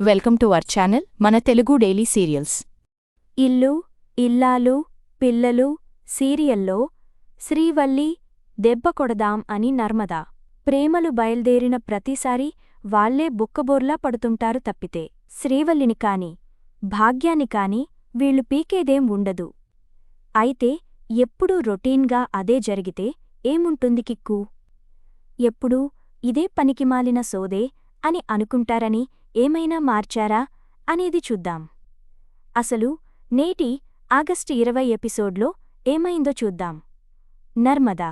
Welcome to our channel మన Telugu daily serials. ఇల్లు ఇల్లాలు పిల్లలు సీరియల్లో శ్రీవల్లి దెబ్బ కొడదాం అని నర్మదా. ప్రేమలు బయల్దేరిన ప్రతిసారి వాళ్ళే బుక్కబోర్లా పడుతుంటారు తప్పితే. శ్రీవల్లిని కాని భాగ్యాన్ని కాని వీళ్ళు పీకేదేం ఉండదు. అయితే ఎప్పుడూ రొటీన్గా అదే జరిగితే ఏముంటుంది కిక్కు? ఎప్పుడూ ఇదే పనికిమాలిన సోదే అని అనుకుంటారని ఏమైనా మార్చారా? అనేది చూద్దాం. అసలు నేటి ఆగస్టు ఇరవై ఎపిసోడ్లో ఏమైందో చూద్దాం. నర్మదా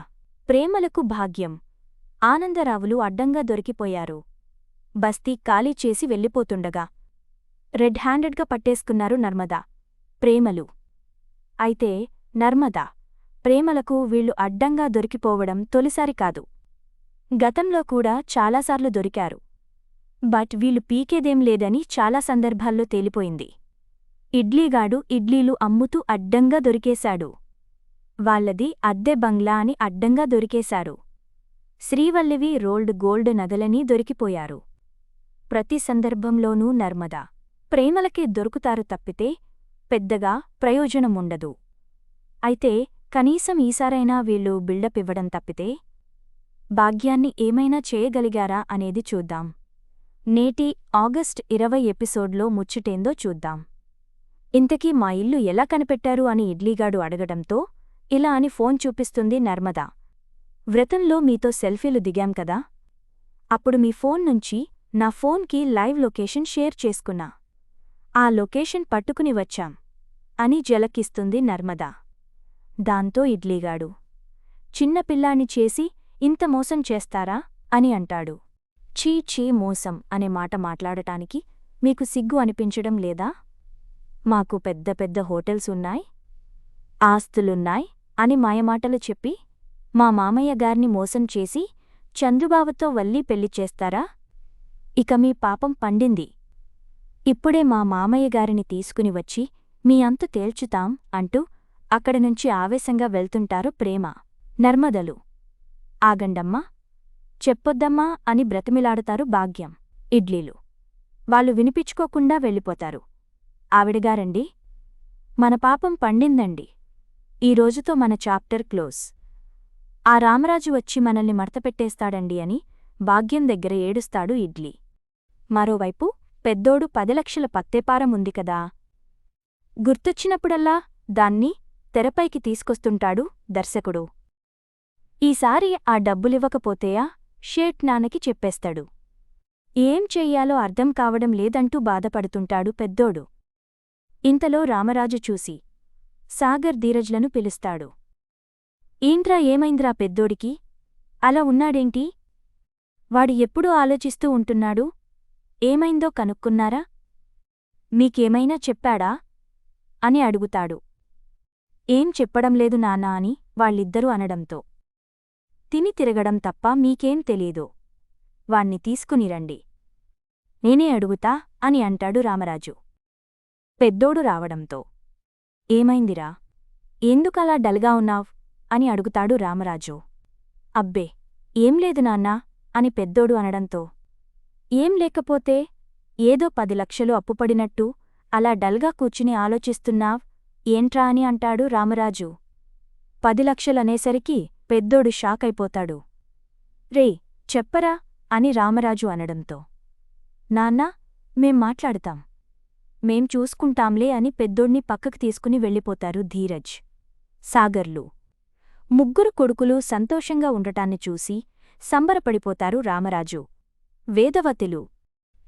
ప్రేమలకు భాగ్యం. ఆనందరావులు అడ్డంగా దొరికిపోయారు. బస్తీ ఖాళీ చేసి వెళ్ళిపోతుండగా. రెడ్ హ్యాండెడ్గా పట్టేసుకున్నారు నర్మదా. ప్రేమలు. అయితే నర్మదా ప్రేమలకు వీళ్ళు అడ్డంగా దొరికిపోవడం తొలిసారి కాదు. గతంలో కూడా చాలాసార్లు దొరికారు. బట్ వీళ్ళు పీకేదేం లేదని చాలా సందర్భాల్లో తేలిపోయింది. ఇడ్లీగాడు ఇడ్లీలు అమ్ముతూ అడ్డంగా దొరికేశాడు. వాళ్ళది అద్దె బంగ్లా అని అడ్డంగా దొరికేశారు. శ్రీవల్లివి రోల్డ్ గోల్డ్ నగలని దొరికిపోయారు. ప్రతి సందర్భంలోనూ నర్మదా ప్రేమలకే దొరుకుతారు తప్పితే పెద్దగా ప్రయోజనముండదు. అయితే కనీసం ఈసారైనా వీళ్ళు బిల్డప్ ఇవ్వడం తప్పితే భాగ్యాన్ని ఏమైనా చేయగలిగారా అనేది చూద్దాం. నేటి ఆగస్ట్ ఇరవై ఎపిసోడ్లో ముచ్చటేందో చూద్దాం. ఇంతకీ మా ఇల్లు ఎలా కనిపెట్టారు అని ఇడ్లీగాడు అడగడంతో ఇలా అని ఫోన్ చూపిస్తుంది నర్మదా. వ్రతంలో మీతో సెల్ఫీలు దిగాం కదా? అప్పుడు మీ ఫోన్ నుంచి నా ఫోన్కి లైవ్ లొకేషన్ షేర్ చేసుకున్నా. ఆ లొకేషన్ పట్టుకుని వచ్చాం అని జలకిస్తుంది నర్మదా. దాంతో ఇడ్లీగాడు చిన్నపిల్లాని చేసి ఇంత మోసం చేస్తారా అని అంటాడు. చీ చీ మోసం అనే మాట మాట్లాడటానికి మీకు సిగ్గు అనిపించడం లేదా? మాకు పెద్ద పెద్ద హోటల్స్ ఉన్నాయి ఆస్తులున్నాయ్ అని మాయమాటలు చెప్పి మా మామయ్య గారిని మోసం చేసి చంద్రుబాబుతో వల్లి పెళ్ళి చేస్తారా? ఇక మీ పాపం పండింది. ఇప్పుడే మా మామయ్య గారిని తీసుకుని వచ్చి మీ అంతు తేల్చుతాం అంటూ అక్కడి నుంచి ఆవేశంగా వెళ్తుంటారు ప్రేమ నర్మదలు. ఆగండమ్మా చెప్పొద్దమ్మా అని బ్రతిమిలాడతారు భాగ్యం. ఇడ్లీలు. వాళ్ళు వినిపించుకోకుండా వెళ్ళిపోతారు. ఆవిడగారండి మన పాపం పండిందండి. ఈ రోజుతో మన చాప్టర్ క్లోజ్. ఆ రామరాజు వచ్చి మనల్ని మడతపెట్టేస్తాడండి అని భాగ్యం దగ్గర ఏడుస్తాడు ఇడ్లీ. మరోవైపు పెద్దోడు పది లక్షల పత్తేపారం ఉంది కదా. గుర్తొచ్చినప్పుడల్లా దాన్ని తెరపైకి తీసుకొస్తుంటాడు దర్శకుడు. ఈసారి ఆ డబ్బులివ్వకపోతేయా షేట్ నాన్నకి చెప్పేస్తాడు. ఏం చెయ్యాలో అర్థం కావడం లేదంటూ బాధపడుతుంటాడు పెద్దోడు. ఇంతలో రామరాజు చూసి సాగర్ ధీరజ్లను పిలుస్తాడు. ఏంట్రా ఏమైంద్రా పెద్దోడికి? అలా ఉన్నాడేంటి? వాడు ఎప్పుడూ ఆలోచిస్తూ ఉంటున్నాడు? ఏమైందో కనుక్కున్నారా? మీకేమైనా చెప్పాడా? అని అడుగుతాడు. ఏం చెప్పడం లేదు నానా అని వాళ్ళిద్దరూ అనడంతో. తిని తిరగడం తప్ప మీకేం తెలీదు. వాణ్ణి తీసుకునిరండి నేనే అడుగుతా అని అంటాడు రామరాజు. పెద్దోడు రావడంతో. ఏమైందిరా? ఎందుకలా డల్గా ఉన్నావ్? అని అడుగుతాడు రామరాజు. అబ్బే ఏం లేదు నాన్నా అని పెద్దోడు అనడంతో. ఏం లేకపోతే ఏదో పది లక్షలు అప్పుపడినట్టు అలా డల్గా కూర్చుని ఆలోచిస్తున్నావ్? ఏంట్రా అని అంటాడు రామరాజు. పది లక్షలనేసరికి పెద్దోడు షాకైపోతాడు. రే చెప్పరా? అని రామరాజు అనడంతో. నాన్నా మేం మాట్లాడతాం. మేం చూసుకుంటాంలే అని పెద్దోడ్ని పక్కకు తీసుకుని వెళ్ళిపోతారు ధీరజ్. సాగర్లు. ముగ్గురు కొడుకులు సంతోషంగా ఉండటాన్ని చూసి సంబరపడిపోతారు రామరాజు. వేదవతిలు.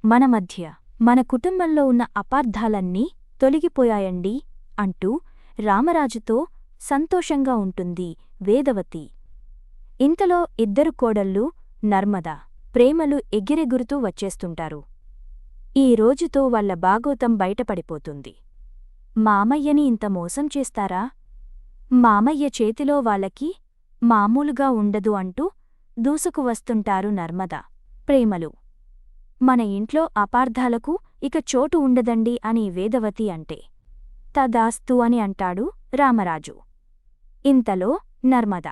మన మధ్య మన కుటుంబంలో ఉన్న అపార్థాలన్నీ తొలగిపోయాయండి అంటూ రామరాజుతో సంతోషంగా ఉంటుంది వేదవతి. ఇంతలో ఇద్దరు కోడళ్ళు నర్మద ప్రేమలు ఎగిరెగురుతూ వచ్చేస్తుంటారు. ఈ రోజుతో వాళ్ళ బాగోతం బయటపడిపోతుంది. మామయ్యని ఇంత మోసం చేస్తారా? మామయ్య చేతిలో వాళ్ళకి మామూలుగా ఉండదు అంటూ దూసుకు వస్తుంటారు నర్మద ప్రేమలు. మన ఇంట్లో అపార్థాలకు ఇక చోటు ఉండదండి అని వేదవతి అంటే. తదాస్తు అని అంటాడు రామరాజు. ఇంతలో నర్మద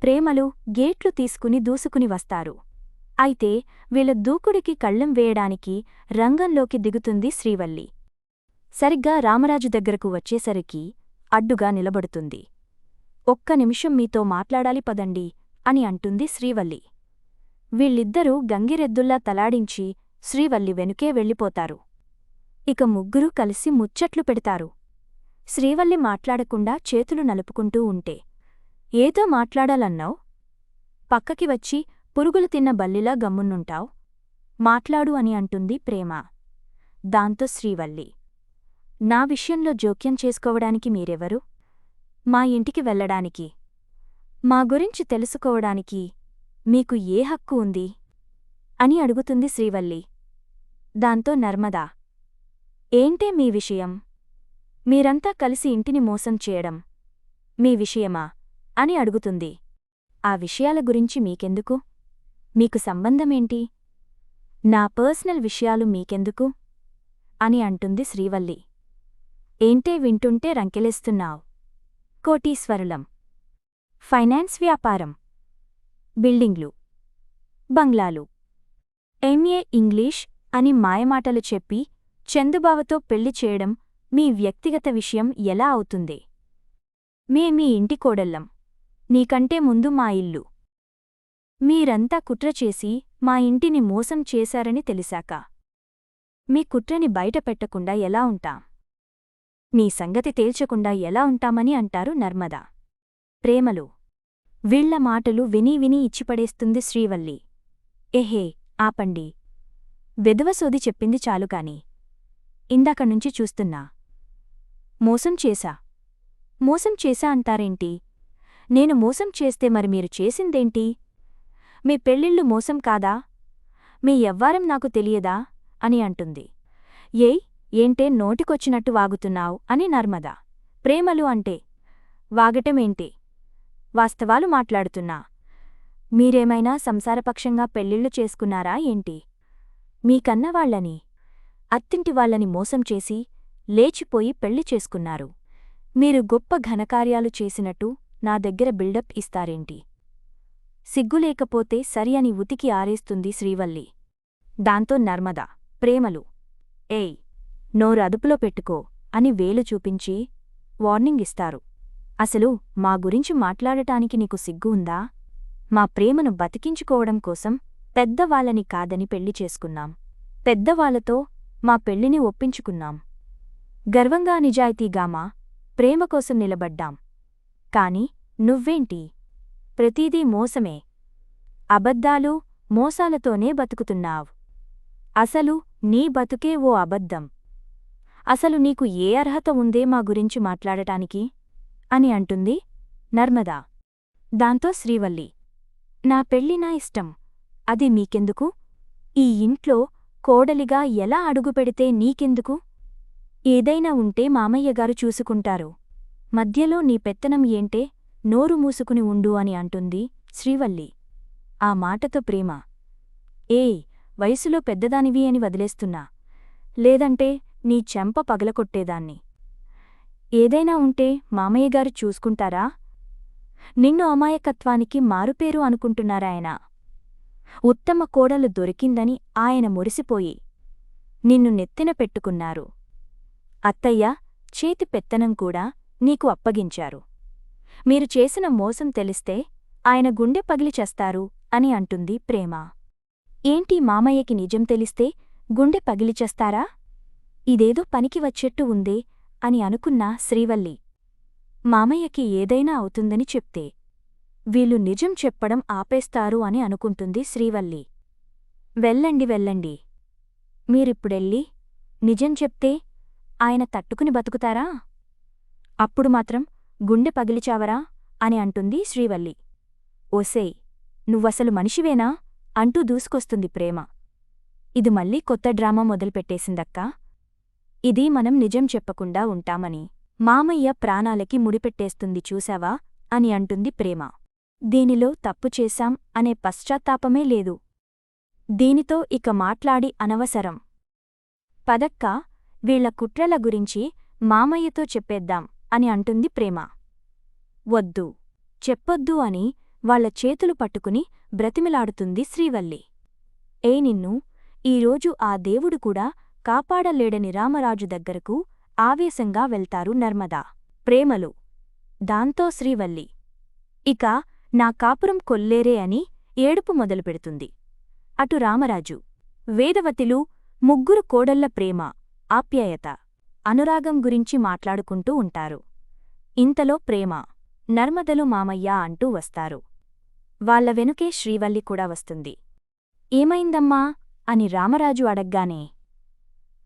ప్రేమలు గేట్లు తీసుకుని దూసుకుని వస్తారు. అయితే వీళ్ళ దూకుడికి కళ్ళెం వేయడానికి రంగంలోకి దిగుతుంది శ్రీవల్లి. సరిగ్గా రామరాజు దగ్గరకు వచ్చేసరికి అడ్డుగా నిలబడుతుంది. ఒక్క నిమిషం మీతో మాట్లాడాలి పదండి అని అంటుంది శ్రీవల్లి. వీళ్ళిద్దరూ గంగిరెద్దుల్లా తలాడించి శ్రీవల్లి వెనుకే వెళ్ళిపోతారు. ఇక ముగ్గురూ కలిసి ముచ్చట్లు పెడతారు. శ్రీవల్లి మాట్లాడకుండా చేతులు నలుపుకుంటూ ఉంటే ఏదో మాట్లాడాలన్నావ్? పక్కకి వచ్చి పురుగులు తిన్న బల్లిలా గమ్మున్నుంటావు మాట్లాడు అని అంటుంది ప్రేమ. దాంతో శ్రీవల్లి నా విషయంలో జోక్యం చేసుకోవడానికి మీరెవరు? మా ఇంటికి వెళ్ళడానికి? మా గురించి తెలుసుకోవడానికి మీకు ఏ హక్కు ఉంది అని అడుగుతుంది శ్రీవల్లి. దాంతో నర్మదా ఏంటే మీ విషయం? మీరంతా కలిసి ఇంటిని మోసం చేయడం మీ విషయమా? అని అడుగుతుంది. ఆ విషయాల గురించి మీకెందుకు? మీకు సంబంధమేంటి? నా పర్సనల్ విషయాలు మీకెందుకు? అని అంటుంది శ్రీవల్లి. ఏంటే వింటుంటే రంకెలేస్తున్నావ్? కోటీశ్వరులం. ఫైనాన్స్ వ్యాపారం. బిల్డింగ్లు. బంగ్లాలు. ఎంఏ ఇంగ్లీష్ అని మాయమాటలు చెప్పి చందుబావతో పెళ్ళి చేయడం మీ వ్యక్తిగత విషయం ఎలా అవుతుంది? మే మీ ఇంటి కోడల్లం నీకంటే ముందు మా ఇల్లు. మీరంతా కుట్ర చేసి మా ఇంటిని మోసం చేశారని తెలిసాక. మీ కుట్రని బయటపెట్టకుండా ఎలా ఉంటాం? నీ సంగతి తేల్చకుండా ఎలా ఉంటామని అంటారు నర్మదా. ప్రేమలు. వీళ్ళ మాటలు విని విని ఇచ్చిపడేస్తుంది శ్రీవల్లి. ఎహే ఆపండి. వెధవసోది చెప్పింది చాలుకాని ఇందాకనుంచి చూస్తున్నా. మోసం చేశా. మోసం చేశా అంటారేంటి? నేను మోసం చేస్తే మరి మీరు చేసిందేంటి? మీ పెళ్ళిళ్ళు మోసం కాదా? మీ ఎవ్వారం నాకు తెలియదా? అని అంటుంది. ఏయ్ ఏంటే నోటికొచ్చినట్టు వాగుతున్నావు? అని నర్మదా. ప్రేమలు అంటే? వాగటమేంటి? వాస్తవాలు మాట్లాడుతున్నా. మీరేమైనా సంసారపక్షంగా పెళ్ళిళ్ళు చేసుకున్నారా ఏంటి? మీకన్నవాళ్ళని అత్తింటి వాళ్ళని మోసం చేసి లేచిపోయి పెళ్ళి చేసుకున్నారు. మీరు గొప్ప ఘనకార్యాలు చేసినట్టు నా దగ్గర బిల్డప్ ఇస్తారేంటి? సిగ్గులేకపోతే సరి అని ఉతికి ఆరేస్తుంది శ్రీవల్లి. దాంతో నర్మదా ప్రేమలు ఏయ్ నోరు అదుపులో పెట్టుకో అని వేలు చూపించి వార్నింగ్ ఇస్తారు. అసలు మా గురించి మాట్లాడటానికి నీకు సిగ్గు ఉందా? మా ప్రేమను బతికించుకోవడం కోసం పెద్దవాళ్ళని కాదని పెళ్ళి చేసుకున్నాం. పెద్దవాళ్ళతో మా పెళ్ళిని ఒప్పించుకున్నాం. గర్వంగా నిజాయితీగామా ప్రేమ కోసం నిలబడ్డాం. కాని నువ్వేంటి? ప్రతీదీ మోసమే. అబద్ధాలు మోసాలతోనే బతుకుతున్నావ్. అసలు నీ బతుకే ఓ అబద్ధం. అసలు నీకు ఏ అర్హత ఉందే మా గురించి మాట్లాడటానికి? అని అంటుంది నర్మదా. దాంతో శ్రీవల్లి. నా పెళ్ళి నా ఇష్టం. అది మీకెందుకు? ఈ ఇంట్లో కోడలిగా ఎలా అడుగుపెడితే నీకెందుకు? ఏదైనా ఉంటే మామయ్యగారు చూసుకుంటారు. మధ్యలో నీ పెత్తనం ఏంటే? నోరు మూసుకుని ఉండు అని అంటుంది శ్రీవల్లి. ఆ మాటతో ప్రేమ. ఏయ్ వయసులో పెద్దదానివి అని వదిలేస్తున్నా. లేదంటే నీ చెంప పగలకొట్టేదాన్ని. ఏదైనా ఉంటే మామయ్యగారు చూసుకుంటారా? నిన్ను అమాయకత్వానికి మారుపేరు అనుకుంటున్నారాయన ఉత్తమ కోడలు దొరికిందని ఆయన మురిసిపోయి నిన్ను నెత్తిన పెట్టుకున్నారు. అత్తయ్య చేతి పెత్తనం కూడా నీకు అప్పగించారు. మీరు చేసిన మోసం తెలిస్తే ఆయన గుండె పగిలి చేస్తారు అని అంటుంది ప్రేమ. ఏంటి మామయ్యకి నిజం తెలిస్తే గుండె పగిలిచేస్తారా ఇదేదో పనికి వచ్చేట్టు ఉందే అని అనుకున్నా శ్రీవల్లి. మామయ్యకి ఏదైనా అవుతుందని చెప్తే. వీళ్ళు నిజం చెప్పడం ఆపేస్తారు అని అనుకుంటుంది శ్రీవల్లి. వెళ్ళండి వెళ్ళండి. మీరిప్పుడెళ్ళి నిజం చెప్తే ఆయన తట్టుకుని బతుకుతారా? అప్పుడు మాత్రం గుండె పగిలిచావరా? అని అంటుంది శ్రీవల్లి. ఓసే నువ్వసలు మనిషివేనా? అంటూ దూసుకొస్తుంది ప్రేమ. ఇది మళ్ళీ కొత్త డ్రామా మొదలుపెట్టేసిందక్కా. ఇది మనం నిజం చెప్పకుండా ఉంటామని. మామయ్య ప్రాణాలకి ముడిపెట్టేస్తుంది చూశావా? అని అంటుంది ప్రేమ. దీనిలో తప్పు చేశాం అనే పశ్చాత్తాపమే లేదు. దీనితో ఇక మాట్లాడి అనవసరం. పదక్క వీళ్ళ కుట్రల గురించి మామయ్యతో చెప్పేద్దాం అని అంటుంది ప్రేమ. వద్దు చెప్పొద్దు అని వాళ్ళ చేతులు పట్టుకుని బ్రతిమిలాడుతుంది శ్రీవల్లి. ఏ నిన్ను ఈరోజు ఆ దేవుడు కూడా కాపాడలేడని రామరాజు దగ్గరకు ఆవేశంగా వెళ్తారు నర్మదా. ప్రేమలు. దాంతో శ్రీవల్లి. ఇక నా కాపురం కొల్లేరే అని ఏడుపు మొదలుపెడుతుంది. అటు రామరాజు. వేదవతిలు ముగ్గురు కోడళ్ళ ప్రేమ. ఆప్యాయత. అనురాగం గురించి మాట్లాడుకుంటూ ఉంటారు. ఇంతలో ప్రేమ నర్మదలు మామయ్య అంటూ వస్తారు. వాళ్ళ వెనుకే శ్రీవల్లి కూడా వస్తుంది. ఏమైందమ్మా? అని రామరాజు అడగ్గానే.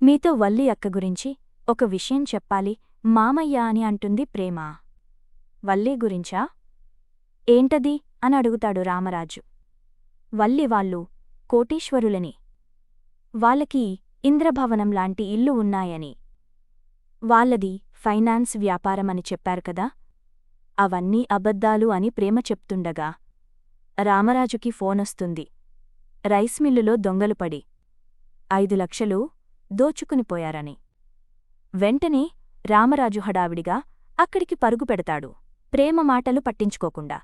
మీతో వల్లి అక్క గురించి ఒక విషయం చెప్పాలి మామయ్య అని అంటుంది ప్రేమ. వల్లి గురించా? ఏంటది? అని అడుగుతాడు రామరాజు. వల్లి వాళ్ళు కోటీశ్వరులని. వాళ్ళకి ఇంద్రభవనం లాంటి ఇల్లు ఉన్నాయని. వాళ్ళది ఫైనాన్స్ వ్యాపారమని చెప్పారు కదా? అవన్నీ అబద్ధాలు అని ప్రేమ చెప్తుండగా రామరాజుకి ఫోనొస్తుంది. రైస్ మిల్లులో దొంగలు పడి ఐదు లక్షలు దోచుకునిపోయారని వెంటనే రామరాజు హడావిడిగా అక్కడికి పరుగు పెడతాడు. ప్రేమ మాటలు పట్టించుకోకుండా.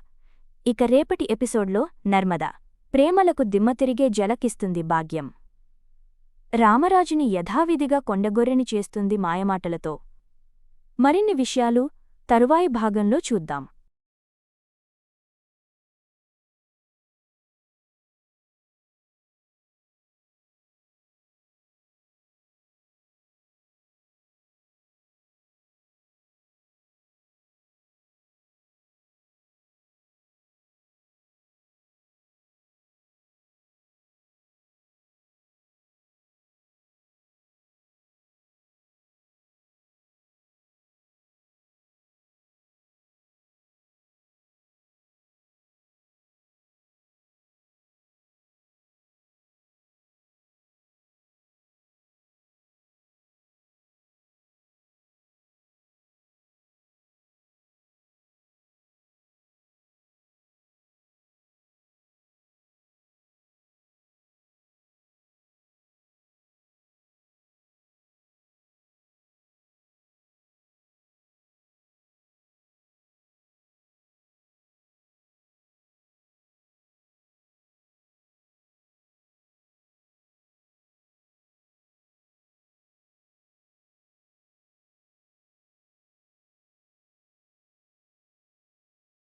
ఇక రేపటి ఎపిసోడ్లో నర్మదా ప్రేమలకు దిమ్మ తిరిగే జలకిస్తుంది భాగ్యం. రామరాజుని యథావిధిగా కొండగొర్రెని చేస్తుంది మాయమాటలతో. మరిన్ని విషయాలు తరువాయి భాగంలో చూద్దాం.